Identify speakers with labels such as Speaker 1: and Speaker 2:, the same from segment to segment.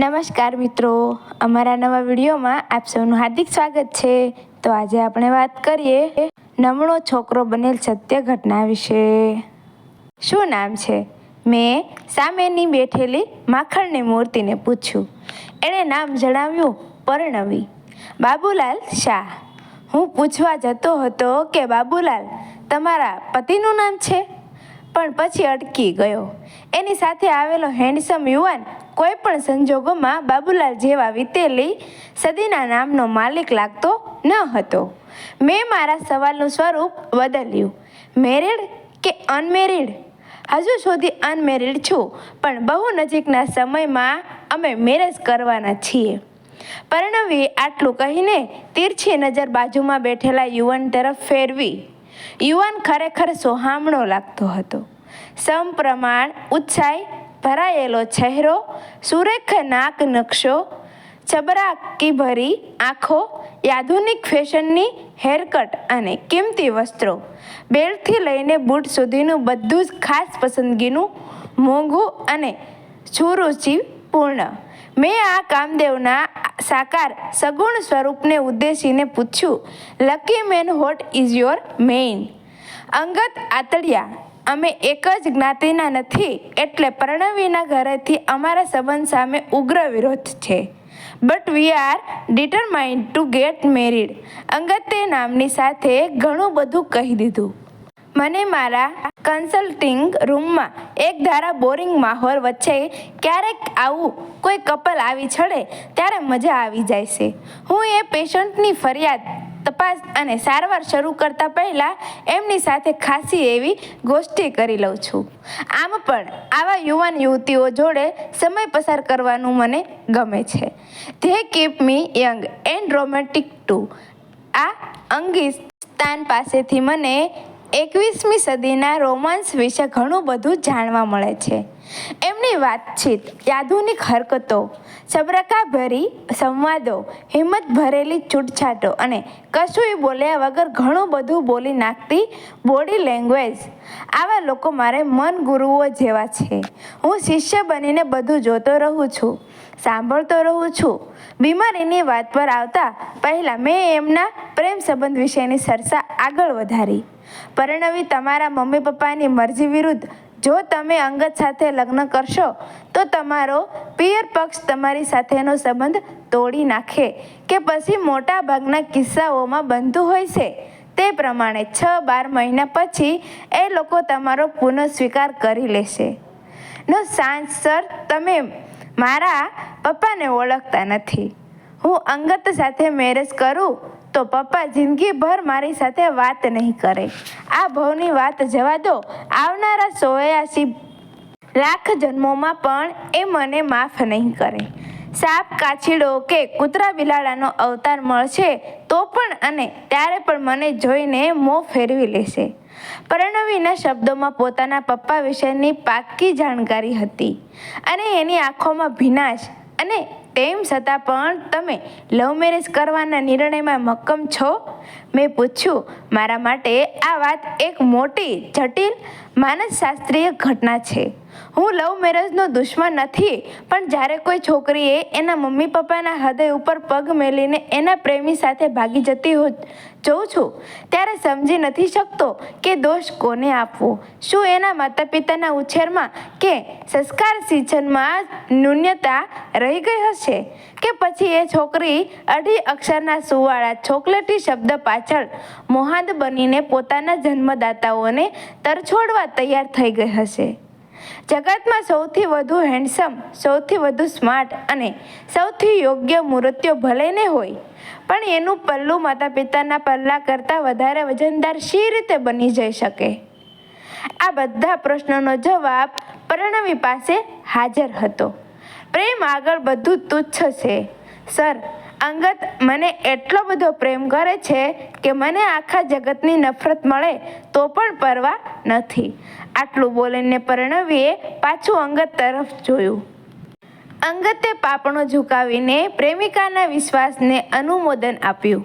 Speaker 1: નમસ્કાર મિત્રો. અમારા નવા વિડીયોમાં આપ સૌનું હાર્દિક સ્વાગત છે. તો આજે આપણે વાત કરીએ નમણો છોકરો બનેલ સત્ય ઘટના વિશે. શું નામ છે? મેં સામેની બેઠેલી માખણની મૂર્તિને પૂછ્યું. એણે નામ જણાવ્યું પરણવી. બાબુલાલ શાહ. હું પૂછવા જતો હતો કે બાબુલાલ, તમારા પતિનું નામ છે? પણ પછી અટકી ગયો. એની સાથે આવેલો હેન્ડસમ યુવાન કોઈ પણ સંજોગોમાં બાબુલાલ જેવા વીતેલી સદીના નામનો માલિક લાગતો ન હતો. મેં મારા સવાલનું સ્વરૂપ બદલ્યું. મેરિડ કે અનમેરિડ હજુ સુધી અનમેરિડ છું, પણ બહુ નજીકના સમયમાં અમે મેરેજ કરવાના છીએ. પરણવી આટલું કહીને તીરછી નજર બાજુમાં બેઠેલા યુવાન તરફ ફેરવી. યુવાન ખરેખર સોહામણો લાગતો હતો. સમપ્રમાણ ઉત્સાહ ભરાયેલો ચહેરો, સુરેખ નાક નકશો ચબરાકી ભરી આંખો આધુનિક ફેશનની હેરકટ અને કિંમતી વસ્ત્રો, બેલ્ટથી લઈને બૂટ સુધીનું બધું જ ખાસ પસંદગીનું મોંઘું અને સુરુચિપૂર્ણ મેં આ કામદેવના સાકાર સગુણ સ્વરૂપને ઉદ્દેશીને પૂછ્યું lucky man what is your main અંગત આતળિયા અમે એક જ જ્ઞાતિના નથી, એટલે પ્રણવીના ઘરેથી અમારા સંબંધ સામે ઉગ્ર વિરોધ છે. But we are determined to get married અંગતે નામની સાથે ઘણું બધું કહી દીધું. મને મારા કન્સલ્ટિંગ રૂમમાં એક ધારા બોરિંગ માહોલ વચ્ચે ક્યારેક આવું કોઈ કપલ આવી ચડે ત્યારે મજા આવી જાય છે. હું એ પેશન્ટની ફરિયાદ તપાસ અને સારવાર શરૂ કરતા પહેલાં એમની સાથે ખાસી એવી ગોષ્ઠી કરી લઉં છું. આમ પણ આવા યુવાન યુવતીઓ જોડે સમય પસાર કરવાનું મને ગમે છે. They keep me young and romantic too. આ અંગી સ્થાન પાસેથી મને એકવીસમી સદીના રોમાન્સ વિશે ઘણું બધું જાણવા મળે છે. એમની વાતચીત આધુનિક હરકતો, સબરકાભરી સંવાદો, હિંમત ભરેલી છૂટછાટો અને કશુંય બોલ્યા વગર ઘણું બધું બોલી નાખતી બોડી લેંગ્વેજ આવા લોકો મારે મન ગુરુઓ જેવા છે. હું શિષ્ય બનીને બધું જોતો રહું છું, સાંભળતો રહું છું. બીમારીની વાત પર આવતા પહેલાં મેં એમના પ્રેમ સંબંધ વિશેની ચર્ચા આગળ વધારી. પરણવી તમારા મમ્મી પપ્પાની મરજી વિરુદ્ધ જો તમે અંગત સાથે લગ્ન કરશો, તો તમારો પિયર પક્ષ તમારી સાથેનો સંબંધ તોડી નાખે કે પછી મોટા ભાગના કિસ્સાઓમાં બનતું હોય છે. તે પ્રમાણે છ બાર મહિના પછી એ લોકો તમારો પુનઃ સ્વીકાર કરી લેશે. નો સાંજ, સર, તમે મારા પપ્પાને ઓળખતા નથી. હું અંગત સાથે મેરેજ કરું તો પપ્પા જિંદગીભર મારી સાથે વાત નહીં કરે. આ ભવની વાત જવા દો. આવનારા સોયાસી લાખ જન્મોમાં પણ એ મને માફ નહીં કરે. સાપ, કાછીડો કે કૂતરા બિલાડાનો અવતાર મળશે તો પણ અને ત્યારે પણ મને જોઈને મોં ફેરવી લેશે. પરણવીના શબ્દોમાં પોતાના પપ્પા વિશેની પાક્કી જાણકારી હતી અને એની આંખોમાં ભીનાશ અને તેમ છતાં પણ તમે લવ મેરેજ કરવાના નિર્ણયમાં મક્કમ છો? મેં પૂછ્યું, મારા માટે આ વાત એક મોટી, જટિલ, માનસશાસ્ત્રીય ઘટના છે. હું લવ મેરેજનો દુશ્મન નથી, પણ જ્યારે કોઈ છોકરીએ એના મમ્મી પપ્પાના હૃદય ઉપર પગ મેલીને એના પ્રેમી સાથે ભાગી જતી હો જોઉં છું, ત્યારે સમજી નથી શકતો કે દોષ કોને આપવો. શું એના માતા પિતાના ઉછેરમાં કે સંસ્કાર સિંચનમાં ન્યૂન્યતા રહી ગઈ હશે? કે પછી એ છોકરી અઢી અક્ષરના સુવાળા ચોકલેટી શબ્દ પાછળ મોહાદ બનીને પોતાના જન્મદાતાઓને તરછોડવા તૈયાર થઈ ગઈ હશે? જગતમાં સૌથી વધુ હેન્ડસમ સૌથી વધુ સ્માર્ટ અને સૌથી યોગ્ય મૂર્તિઓ ભલે ને હોય, પણ એનું પલ્લું માતા પિતાના પલ્લા કરતાં વધારે વજનદાર શી રીતે બની જઈ શકે? આ બધા પ્રશ્નોનો જવાબ પરણવી પાસે હાજર હતો. પ્રેમ આગળ બધું તુચ્છ છે. સર, અંગત મને એટલો બધો પ્રેમ કરે છે કે મને આખા જગતની નફરત મળે તો પણ પરવા નથી. આટલું બોલીને પરણવીએ પાછું અંગત તરફ જોયું. અંગતે પાપણો ઝુકાવીને પ્રેમિકાના વિશ્વાસને અનુમોદન આપ્યું.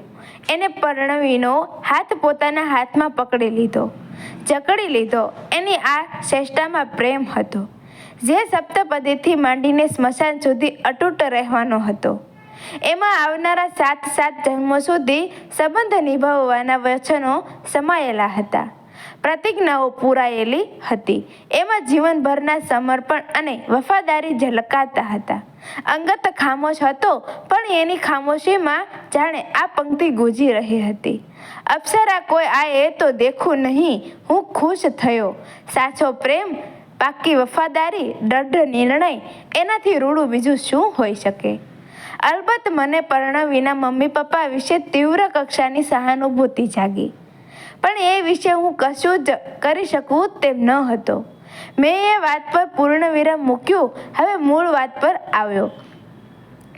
Speaker 1: એને પરણવીનો હાથ પોતાના હાથમાં પકડી લીધો. જકડી લીધો. એની આ શ્રેષ્ઠામાં પ્રેમ હતો. જે સપ્તપદીથી માંડીને સ્મશાન સુધી અતૂટ રહેવાનો હતો. એમાં આવનારા સાત સાત જન્મો સુધી સંબંધ નિભાવવાના વચનો સમાયેલા હતા. પ્રતિજ્ઞાઓ પૂરાયેલી હતી. એમાં જીવનભરના સમર્પણ અને વફાદારી ઝલકાતા હતા. અંગત ખામોશ હતો, પણ એની ખામોશીમાં જાણે આ પંક્તિ ગુંજી રહી હતી. અપ્સરા કોઈ આ એ તો દેખું નહીં, હું ખુશ થયો. સાચો પ્રેમ, પાકી વફાદારી દૃઢ નિર્ણય, એનાથી રૂડું બીજું શું હોઈ શકે? અલબત્ત મને પરણવીના મમ્મી પપ્પા વિશે તીવ્ર કક્ષાની સહાનુભૂતિ જાગી. પણ એ વિશે હું કશું જ કરી શકું તેમ ન હતો. મેં એ વાત પર પૂર્ણ વિરામ મૂક્યું. હવે મૂળ વાત પર આવ્યો.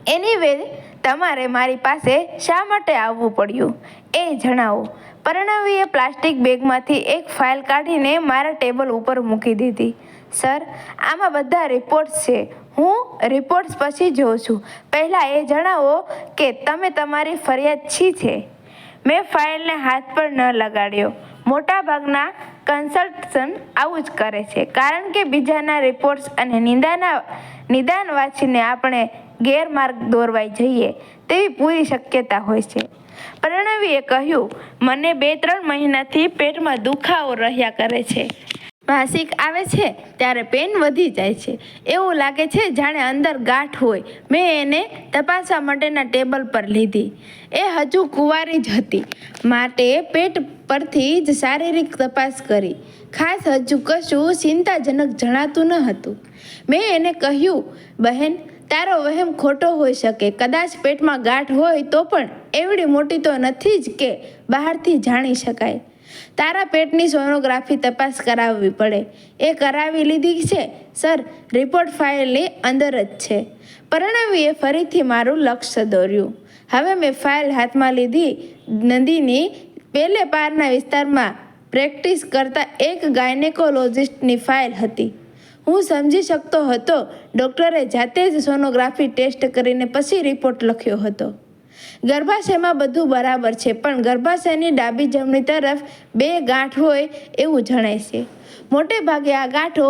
Speaker 1: એની વે તમારે મારી પાસે શા માટે આવવું પડ્યું? એ જણાવો. પરણવીએ પ્લાસ્ટિક બેગમાંથી એક ફાઇલ કાઢીને મારા ટેબલ ઉપર મૂકી દીધી. સર, આમાં બધા રિપોર્ટ્સ છે. હું રિપોર્ટ્સ પછી જોઉં છું. પહેલાં એ જણાવો કે તમે તમારી ફરિયાદ છી છે? મેં ફાઇલને હાથ પર ન લગાડ્યો. મોટાભાગના કન્સલ્ટશન આવું જ કરે છે. કારણ કે બીજાના રિપોર્ટ્સ અને નિંદાના નિદાન વાંચીને આપણે ગેરમાર્ગ દોરવાઈ જઈએ તેવી પૂરી શક્યતા હોય છે. પ્રણવીએ કહ્યું, મને બે ત્રણ મહિનાથી પેટમાં દુખાવો રહ્યા કરે છે. માસિક આવે છે ત્યારે પેન વધી જાય છે. એવું લાગે છે જાણે અંદર ગાંઠ હોય. મેં એને તપાસવા માટેના ટેબલ પર લીધી. એ હજુ કુંવારી જ હતી. માટે પેટ પરથી જ શારીરિક તપાસ કરી. ખાસ હજુ કશું ચિંતાજનક જણાતું ન હતું. મેં એને કહ્યું, બહેન, તારો વહેમ ખોટો હોઈ શકે. કદાચ પેટમાં ગાંઠ હોય તો પણ એવડી મોટી તો નથી જ કે બહારથી જાણી શકાય. તારા પેટની સોનોગ્રાફી તપાસ કરાવવી પડે. એ કરાવી લીધી છે? સર, રિપોર્ટ ફાઇલની અંદર જ છે. પરણવીએ ફરીથી મારું લક્ષ્ય દોર્યું. હવે મેં ફાઇલ હાથમાં લીધી. નદીની પેલે પારના વિસ્તારમાં પ્રેક્ટિસ કરતા એક ગાયનેકોલોજિસ્ટની ફાઇલ હતી. હું સમજી શકતો હતો. ડૉક્ટરે જાતે જ સોનોગ્રાફી ટેસ્ટ કરીને પછી રિપોર્ટ લખ્યો હતો. ગર્ભાશયમાં બધું બરાબર છે, પણ ગર્ભાશયની ડાબી જમણી તરફ બે ગાંઠ હોય એવું જણાય છે. મોટે ભાગે આ ગાંઠો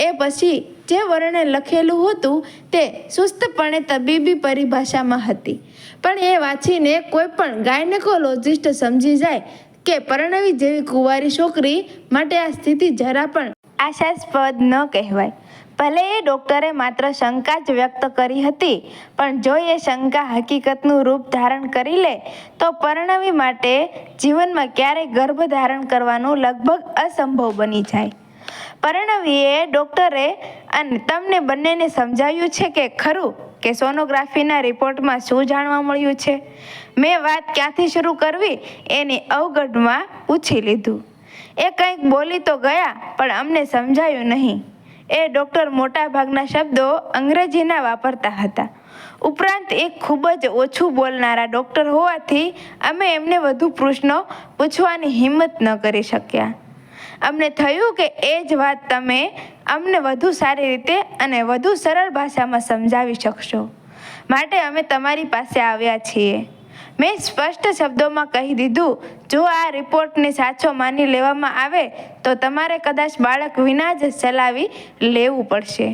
Speaker 1: એ પછી જે વર્ણે લખેલું હતું તે સુસ્તપણે તબીબી પરિભાષામાં હતી. પણ એ વાંચીને કોઈ પણ ગાયનેકોલોજિસ્ટ સમજી જાય કે પરણવી જેવી કુંવારી છોકરી માટે આ સ્થિતિ જરા પણ આશાસ્પદ ન કહેવાય. ભલે એ ડૉક્ટરે માત્ર શંકા જ વ્યક્ત કરી હતી, પણ જો એ શંકા હકીકતનું રૂપ ધારણ કરી લે, તો પરણવી માટે જીવનમાં ક્યારેય ગર્ભ ધારણ કરવાનું લગભગ અસંભવ બની જાય. પરણવીએ ડૉક્ટરે અને તમને બંનેને સમજાવ્યું છે કે ખરું કે સોનોગ્રાફીના રિપોર્ટમાં શું જાણવા મળ્યું છે? મેં વાત ક્યાંથી શરૂ કરવી? એની અવગઢમાં પૂછી લીધું. એ કંઈક બોલી તો ગયા, પણ અમને સમજાયું નહીં. એ ડૉક્ટર મોટાભાગના શબ્દો અંગ્રેજીના વાપરતા હતા. ઉપરાંત એક ખૂબ જ ઓછું બોલનારા ડૉક્ટર હોવાથી અમે એમને વધુ પ્રશ્નો પૂછવાની હિંમત ન કરી શક્યા. અમને થયું કે એ જ વાત તમે અમને વધુ સારી રીતે અને વધુ સરળ ભાષામાં સમજાવી શકશો. માટે અમે તમારી પાસે આવ્યા છીએ. મેં સ્પષ્ટ શબ્દોમાં કહી દીધું, જો આ રિપોર્ટને સાચો માની લેવામાં આવે, તો તમારે કદાચ બાળક વિના જ ચલાવી લેવું પડશે.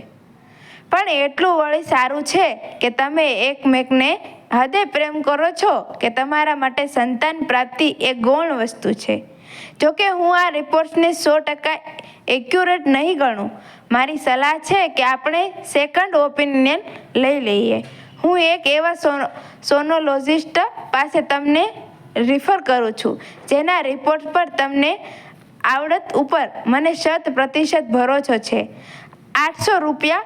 Speaker 1: પણ એટલું વળી સારું છે કે તમે એકમેકને હદે પ્રેમ કરો છો કે તમારા માટે સંતાન પ્રાપ્તિ એ ગૌણ વસ્તુ છે. જોકે હું આ રિપોર્ટ્સને સો ટકા એક્યુરેટ નહીં ગણું. મારી સલાહ છે કે આપણે સેકન્ડ ઓપિનિયન લઈ લઈએ. હું એક એવા સોનો, સોનોલોજિસ્ટ પાસે તમને રિફર કરું છું, જેના રિપોર્ટ પર તમને આવડત ઉપર મને શત પ્રતિશત ભરોસો છે. આઠસો રૂપિયા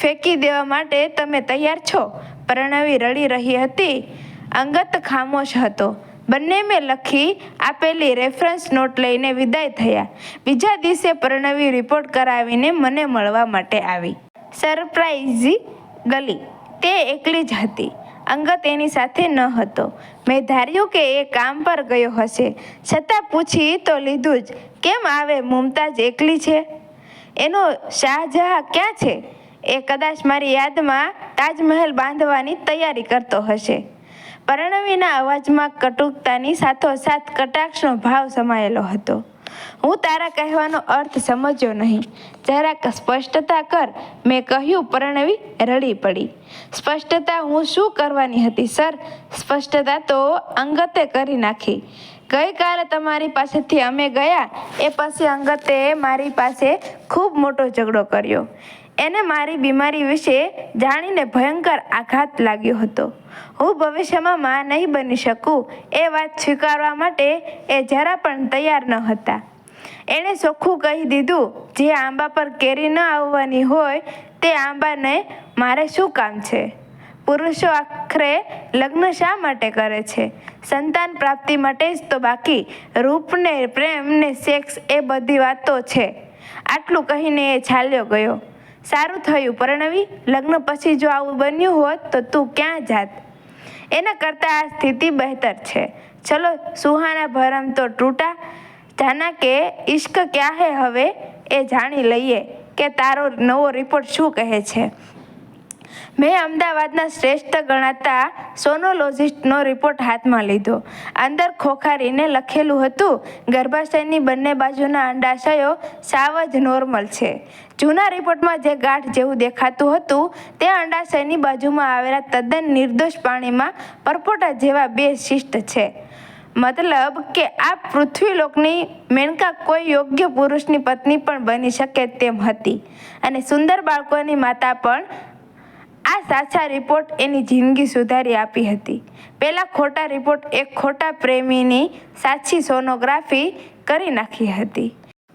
Speaker 1: ફેંકી દેવા માટે તમે તૈયાર છો? પ્રણવી રડી રહી હતી. અંગત ખામોશ હતો. બંને મેં લખી આપેલી રેફરન્સ નોટ લઈને વિદાય થયા. બીજા દિવસે પ્રણવી રિપોર્ટ કરાવીને મને મળવા માટે આવી. સરપ્રાઇઝી ગલી. તે એકલી જ હતી. અંગત એની સાથે ન હતો. મેં ધાર્યું કે એ કામ પર ગયો હશે. છતાં પૂછી તો લીધું જ. કેમ આવે મુમતાજ એકલી છે? એનો શાહજહાં ક્યાં છે? એ કદાચ મારી યાદમાં તાજમહેલ બાંધવાની તૈયારી કરતો હશે. પરણવીના અવાજમાં કટુકતાની સાથોસાથ કટાક્ષનો ભાવ સમાયેલો હતો. હું તારા કહેવાનો અર્થ સમજ્યો નહીં. જરાક સ્પષ્ટતા કર. મેં કહ્યું, પરણવી રડી પડી. સ્પષ્ટતા હું શું કરવાની હતી, સર? સ્પષ્ટતા તો અંગતે કરી નાખી. ગઈકાલે તમારી પાસેથી અમે ગયા. એ પછી અંગતે મારી પાસે ખૂબ મોટો ઝઘડો કર્યો. એને મારી બીમારી વિશે જાણીને ભયંકર આઘાત લાગ્યો હતો. હું ભવિષ્યમાં માં નહીં બની શકું એ વાત સ્વીકારવા માટે એ જરા પણ તૈયાર ન હતા. એણે ચોખ્ખું કહી દીધું, જે આંબા પર કેરી ન આવવાની હોય તે આંબાને મારે શું કામ છે? પુરુષો આખરે લગ્ન શા માટે કરે છે? સંતાન પ્રાપ્તિ માટે જ તો બાકી રૂપને પ્રેમ ને સેક્સ એ બધી વાતો છે. આટલું કહીને એ ચાલ્યો ગયો. સારું થયું. પરણવી, લગ્ન પછી જો આવું બન્યું હોત તો તું ક્યાં જાત? એના કરતાં આ સ્થિતિ બહેતર છે. ચલો, સુહાના ભરમ તો તૂટા. જાના કે ઇશ્ક ક્યાં હે હવે? એ જાણી લઈએ કે તારો નવો રિપોર્ટ શું કહે છે? મેં અમદાવાદના શ્રેષ્ઠ ગણાતા સોનોલોજિસ્ટનો રિપોર્ટ હાથમાં લીધો. અંદર ખોખારીને લખેલું હતું, ગર્ભાશયની બંને બાજુના અંડાશયો સાવ જ નોર્મલ છે. જૂના રિપોર્ટમાં જે ગાંઠ જેવું દેખાતું હતું, તે અંડાશયની બાજુમાં આવેલા તદ્દન નિર્દોષ પાણીમાં પરપોટા જેવા બે શિષ્ટ છે. મતલબ કે આ પૃથ્વીલોકની મેનકા કોઈ યોગ્ય પુરુષની પત્ની પણ બની શકે તેમ હતી. અને સુંદર બાળકોની માતા પણ આ સાચા રિપોર્ટ એની જિંદગી સુધારી આપી હતી. પહેલા ખોટા રિપોર્ટ એક ખોટા પ્રેમીની સાચી સોનોગ્રાફી કરી નાખી હતી.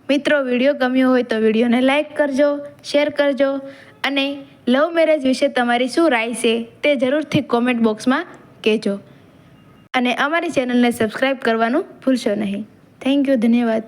Speaker 1: મિત્રો વીડિયો ગમ્યો હોય તો વિડીયોને લાઈક કરજો શેર કરજો અને લવ મેરેજ વિશે તમારી શું રાય છે તે જરૂરથી કોમેન્ટ બોક્સમાં કહેજો. અને અમારી ચેનલને સબસ્ક્રાઈબ કરવાનું ભૂલશો નહીં. થેન્ક યુ ધન્યવાદ.